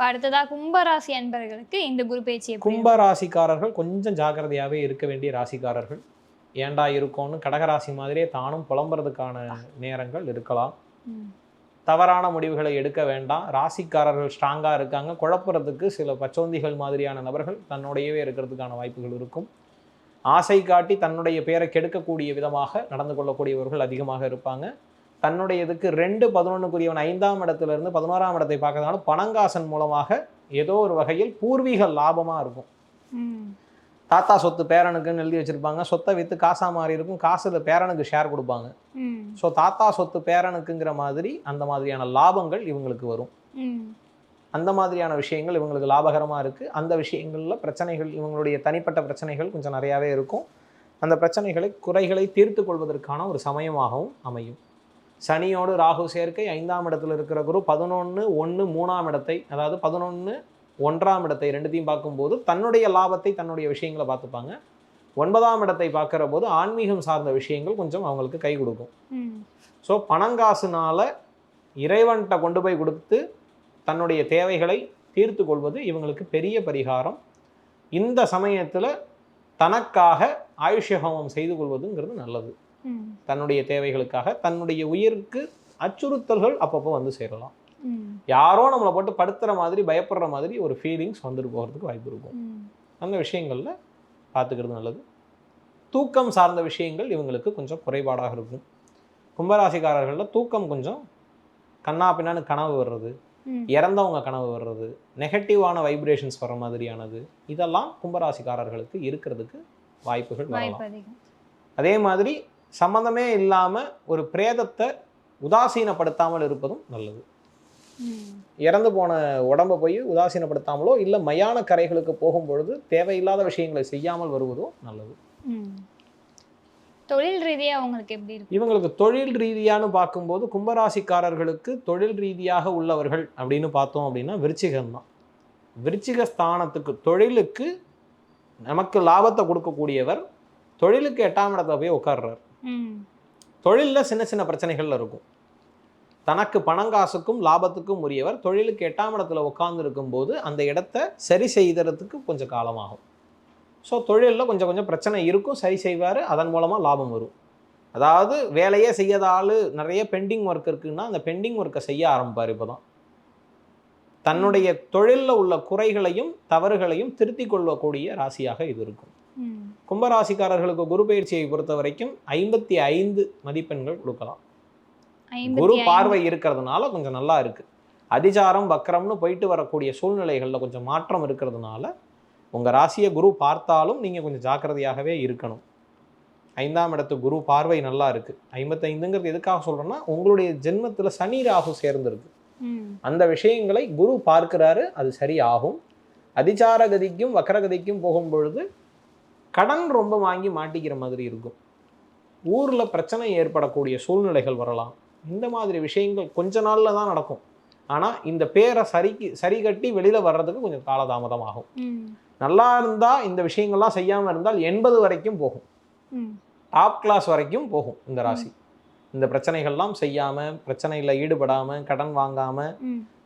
இப்ப அடுத்ததா கும்பராசி அன்பர்களுக்கு இந்த குரு பேச்சு எப்படி கும்ப ராசிக்காரர்கள் கொஞ்சம் ஜாக்கிரதையாகவே இருக்க வேண்டிய ராசிக்காரர்கள். ஏண்டா இருக்கோன்னு கடகராசி மாதிரியே தானும் புலம்புறதுக்கான நேரங்கள் இருக்கலாம். தவறான முடிவுகளை எடுக்க வேண்டாம். ராசிக்காரர்கள் ஸ்ட்ராங்காக இருக்காங்க. குழப்புறதுக்கு சில பச்சோந்திகள் மாதிரியான நபர்கள் தன்னுடையவே இருக்கிறதுக்கான வாய்ப்புகள் இருக்கும். ஆசை காட்டி தன்னுடைய பேரை கெடுக்கக்கூடிய விதமாக நடந்து கொள்ளக்கூடியவர்கள் அதிகமாக இருப்பாங்க. தன்னுடையதுக்கு ரெண்டு பதினொன்றுக்குரியவன் ஐந்தாம் இடத்துல இருந்து பதினோராம் இடத்தை பார்க்கறதுனால பணங்காசன் மூலமாக ஏதோ ஒரு வகையில் பூர்வீக லாபமாக இருக்கும். தாத்தா சொத்து பேரனுக்குன்னு எழுதி வச்சிருப்பாங்க. சொத்தை விற்று காசா மாறி இருக்கும். காசுல பேரனுக்கு ஷேர் கொடுப்பாங்க. ஸோ தாத்தா சொத்து பேரனுக்குங்கிற மாதிரி அந்த மாதிரியான லாபங்கள் இவங்களுக்கு வரும். அந்த மாதிரியான விஷயங்கள் இவங்களுக்கு லாபகரமாக இருக்குது அந்த விஷயங்களில் பிரச்சனைகள் இவங்களுடைய தனிப்பட்ட பிரச்சனைகள் கொஞ்சம் நிறையாவே இருக்கும். அந்த பிரச்சனைகளை குறைகளை தீர்த்து கொள்வதற்கான ஒரு சமயமாகவும் அமையும். சனியோடு ராகு சேர்க்கை ஐந்தாம் இடத்துல இருக்கிற குரு பதினொன்று ஒன்று மூணாம் இடத்தை அதாவது பதினொன்று ஒன்றாம் இடத்தை ரெண்டுத்தையும் பார்க்கும்போது தன்னுடைய லாபத்தை தன்னுடைய விஷயங்களை பார்த்துப்பாங்க ஒன்பதாம் இடத்தை பார்க்குற போது ஆன்மீகம் சார்ந்த விஷயங்கள் கொஞ்சம் அவங்களுக்கு கை கொடுக்கும். ஸோ பணங்காசுனால இறைவன்கிட்ட கொண்டு போய் கொடுத்து தன்னுடைய தேவைகளை தீர்த்து கொள்வது இவங்களுக்கு பெரிய பரிகாரம் இந்த சமயத்தில் தனக்காக ஆயுஷ்ய ஹோமம் செய்து கொள்வதுங்கிறது நல்லது. தன்னுடைய தேவைகளுக்காக தன்னுடைய உயிருக்கு அச்சுறுத்தல்கள் அப்பப்போ வந்து சேரலாம். யாரோ நம்மளை போட்டு படுத்துற மாதிரி பயப்படுற மாதிரி ஒரு ஃபீலிங்ஸ் வந்துட்டு போகிறதுக்கு வாய்ப்பு இருக்கும். அந்த விஷயங்களில் பார்த்துக்கிறது நல்லது. தூக்கம் சார்ந்த விஷயங்கள் இவங்களுக்கு கொஞ்சம் குறைபாடாக இருக்கும். கும்பராசிக்காரர்களில் தூக்கம் கொஞ்சம் கண்ணா பின்னான்னு கனவு வர்றது. இறந்தவங்க கனவு வர்றது நெகட்டிவான வைப்ரேஷன்ஸ் வர மாதிரியானது இதெல்லாம் கும்பராசிக்காரர்களுக்கு இருக்கிறதுக்கு வாய்ப்புகள் வரலாம். அதே மாதிரி சம்மந்தமே இல்லாமல் ஒரு பிரேதத்தை உதாசீனப்படுத்தாமல் இருப்பதும் நல்லது. இறந்து போன உடம்பை போய் உதாசீனப்படுத்தாமலோ இல்லை மயான கரைகளுக்கு போகும் பொழுது தேவையில்லாத விஷயங்களை செய்யாமல் வருவதோ நல்லது. தொழில் ரீதியா அவங்களுக்கு எப்படி இருக்கு இவங்களுக்கு தொழில் ரீதியான்னு பார்க்கும்போது கும்பராசிக்காரர்களுக்கு தொழில் ரீதியாக உள்ளவர்கள் அப்படின்னு பார்த்தோம் அப்படின்னா விருச்சிகம் தான் விருச்சிக ஸ்தானத்துக்கு தொழிலுக்கு நமக்கு லாபத்தை கொடுக்கக்கூடியவர் தொழிலுக்கு எட்டாம் இடத்துல போய் உட்கார்றார். தொழிலில் சின்ன சின்ன பிரச்சனைகள் இருக்கும். தனக்கு பணங்காசுக்கும் லாபத்துக்கும் உரியவர் தொழிலுக்கு எட்டாம் இடத்துல உட்கார்ந்து இருக்கும்போது அந்த இடத்த சரி செய்தறதுக்கு கொஞ்சம் காலமாகும். ஸோ தொழிலில் கொஞ்சம் கொஞ்சம் பிரச்சனை இருக்கும் சரி செய்வார் அதன் மூலமாக லாபம் வரும். அதாவது வேலையே செய்யாத ஆள் நிறைய பெண்டிங் ஒர்க் இருக்குன்னா அந்த பெண்டிங் ஒர்க்கை செய்ய ஆரம்பிப்பார் இப்போ தான் தன்னுடைய தொழிலில் உள்ள குறைகளையும் தவறுகளையும் திருத்திக் கொள்ளக்கூடிய ராசியாக இது இருக்கும். கும்பராசிக்காரர்களுக்கு குரு பயிற்சியை பொறுத்த வரைக்கும் ஐம்பத்தி ஐந்து மதிப்பெண்கள் கொடுக்கலாம். குரு. பார்வை இருக்கிறதுனால கொஞ்சம் நல்லா இருக்கு. அதிசாரம் வக்கரம்னு போயிட்டு வரக்கூடிய சூழ்நிலைகளில் கொஞ்சம் மாற்றம் இருக்கிறதுனால உங்கள் ராசியை குரு பார்த்தாலும் நீங்கள் கொஞ்சம் ஜாக்கிரதையாகவே இருக்கணும். ஐந்தாம் இடத்து குரு பார்வை நல்லா இருக்கு. ஐம்பத்தைந்துங்கிறது எதுக்காக சொல்கிறேன்னா உங்களுடைய ஜென்மத்தில் சனி ராகு சேர்ந்துருக்கு. அந்த விஷயங்களை குரு பார்க்கிறாரு அது சரி ஆகும் அதிசார கதிக்கும் வக்கரகதிக்கும் போகும் பொழுது கடன் ரொம்ப வாங்கி மாட்டிக்கிற மாதிரி இருக்கும். ஊரில் பிரச்சனை ஏற்படக்கூடிய சூழ்நிலைகள் வரலாம். இந்த மாதிரி விஷயங்கள் கொஞ்ச நாளில் தான் நடக்கும். ஆனால் இந்த பேரை சரிக்கு சரி கட்டி வெளியில் வர்றதுக்கு கொஞ்சம் காலதாமதம் ஆகும். ம். நல்லா இருந்தால் இந்த விஷயங்கள்லாம் செய்யாமல் இருந்தால் எண்பது வரைக்கும் போகும். டாப் கிளாஸ் வரைக்கும் போகும் இந்த ராசி. இந்த பிரச்சனைகள்லாம் செய்யாமல் பிரச்சனையில் ஈடுபடாமல் கடன் வாங்காமல்.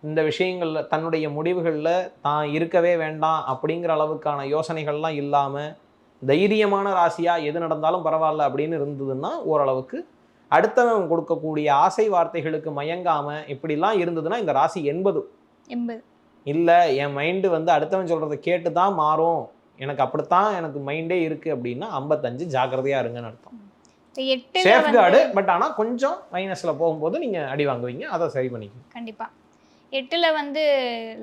இந்த விஷயங்களில் தன்னுடைய முடிவுகளில் தான் இருக்கவே வேண்டாம் அப்படிங்கிற அளவுக்கான யோசனைகள்லாம் இல்லாமல் தைரியமான ராசியாக எது நடந்தாலும் பரவாயில்ல அப்படின்னு இருந்ததுன்னா ஓரளவுக்கு அடுத்தவன் கொடுக்கக்கூடிய ஆசை வார்த்தைகளுக்கு மயங்காமல் இப்படிலாம் இருந்ததுன்னா இந்த ராசி எண்பது. எண்பது. இல்லை என் மைண்டு வந்து அடுத்தவன் சொல்கிறத கேட்டு தான் மாறும். எனக்கு அப்படித்தான் எனக்கு மைண்டே இருக்குது அப்படின்னா ஐம்பத்தஞ்சு ஜாக்கிரதையாக இருங்கன்னு அர்த்தம். இப்ப எட்டுல சேஃப் வந்து கார்டு பட் ஆனால் கொஞ்சம் மைனஸில் போகும்போது நீங்கள் அடி வாங்குவீங்க. அதை சரி பண்ணிக்கணும் கண்டிப்பா. எட்டுல வந்து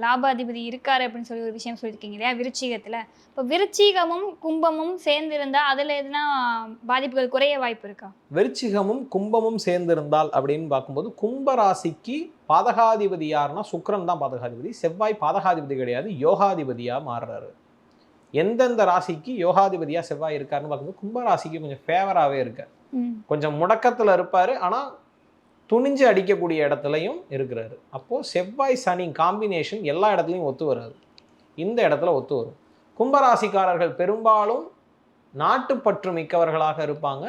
லாபாதிபதி இருக்காரு அப்படின்னு சொல்லி ஒரு விஷயம் சொல்லியிருக்கீங்க இல்லையா? விருச்சிகத்துல. இப்போ விருச்சிகமும் கும்பமும் சேர்ந்து இருந்தா அதுல எதுனா பாதிப்புகள் குறைய வாய்ப்பு இருக்கா? விருச்சிகமும் கும்பமும் சேர்ந்திருந்தால் அப்படின்னு பார்க்கும்போது கும்ப ராசிக்கு பாதகாதிபதி யாருன்னா சுக்கிரன் தான் பாதகாதிபதி. செவ்வாய் பாதகாதிபதி கிடையாது யோகாதிபதியாக மாறுறாரு. எந்தெந்த ராசிக்கு யோகாதிபதியாக செவ்வாய் இருக்காருன்னு பார்க்கும்போது கும்ப ராசிக்கு கொஞ்சம் ஃபேவராகவே இருக்கார். கொஞ்சம் முடக்கத்தில் இருப்பார் ஆனால் துணிஞ்சு அடிக்கக்கூடிய இடத்துலையும் இருக்கிறாரு. அப்போது செவ்வாய் சனி காம்பினேஷன் எல்லா இடத்துலையும் ஒத்து வராது. இந்த இடத்துல ஒத்து வரும். கும்பராசிக்காரர்கள் பெரும்பாலும் நாட்டுப்பற்று மிக்கவர்களாக இருப்பாங்க.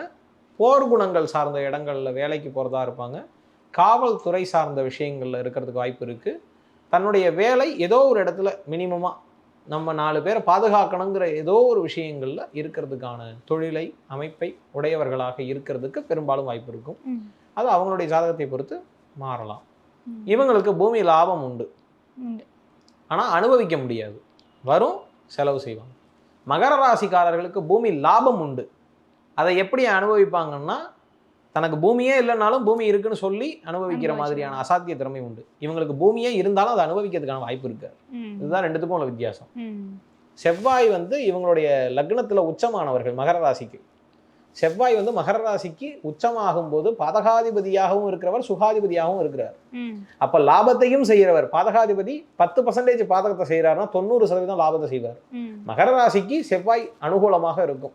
போர் குணங்கள் சார்ந்த இடங்களில் வேலைக்கு போகிறதா இருப்பாங்க. காவல்துறை சார்ந்த விஷயங்களில் இருக்கிறதுக்கு வாய்ப்பு இருக்குது தன்னுடைய வேலை ஏதோ ஒரு இடத்துல மினிமமாக நம்ம நாலு பேரை பாதுகாக்கணுங்கிற ஏதோ ஒரு விஷயங்களில் இருக்கிறதுக்கான தொழிலை அமைப்பை உடையவர்களாக இருக்கிறதுக்கு பெரும்பாலும் வாய்ப்பு இருக்கும். அது அவங்களுடைய ஜாதகத்தை பொறுத்து மாறலாம். இவங்களுக்கு பூமி லாபம் உண்டு. ஆனால் அனுபவிக்க முடியாது. வரும் செலவு செய்வாங்க. மகர ராசிக்காரர்களுக்கு பூமி லாபம் உண்டு. அதை எப்படி அனுபவிப்பாங்கன்னா தனக்கு பூமியே இல்லைனாலும் பூமி இருக்குன்னு சொல்லி அனுபவிக்கிற மாதிரியான அசாத்திய திறமை உண்டு. இவங்களுக்கு பூமியே இருந்தாலும் அதை அனுபவிக்கிறதுக்கான வாய்ப்பு இருக்கு ம். இதுதான் ரெண்டுத்துக்கும் உள்ள வித்தியாசம். செவ்வாய் வந்து இவங்களுடைய லக்னத்துல உச்சமானவர்கள் மகர ராசிக்கு. செவ்வாய் வந்து மகர ராசிக்கு உச்சமாகும் போது பாதகாதிபதியாகவும் இருக்கிறவர் சுகாதிபதியாகவும் இருக்கிறார். அப்ப லாபத்தையும் செய்கிறவர் பாதகாதிபதி பத்து பர்சன்டேஜ் பாதகத்தை செய்கிறாருன்னா தொண்ணூறு சதவீதம் லாபத்தை செய்வார். மகர ராசிக்கு செவ்வாய் அனுகூலமாக இருக்கும்.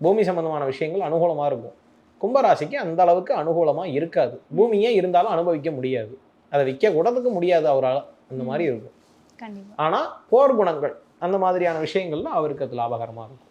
பூமி சம்பந்தமான விஷயங்கள் அனுகூலமாக இருக்கும். கும்பராசிக்கு அந்த அளவுக்கு அனுகூலமாக இருக்காது. பூமியே இருந்தாலும் அனுபவிக்க முடியாது. அதை விற்க கூடதுக்கு முடியாது அவரால். அந்த மாதிரி இருக்கும். ஆனால் போர் குணங்கள் அந்த மாதிரியான விஷயங்கள்ல அவருக்கு அது லாபகரமாக இருக்கும்.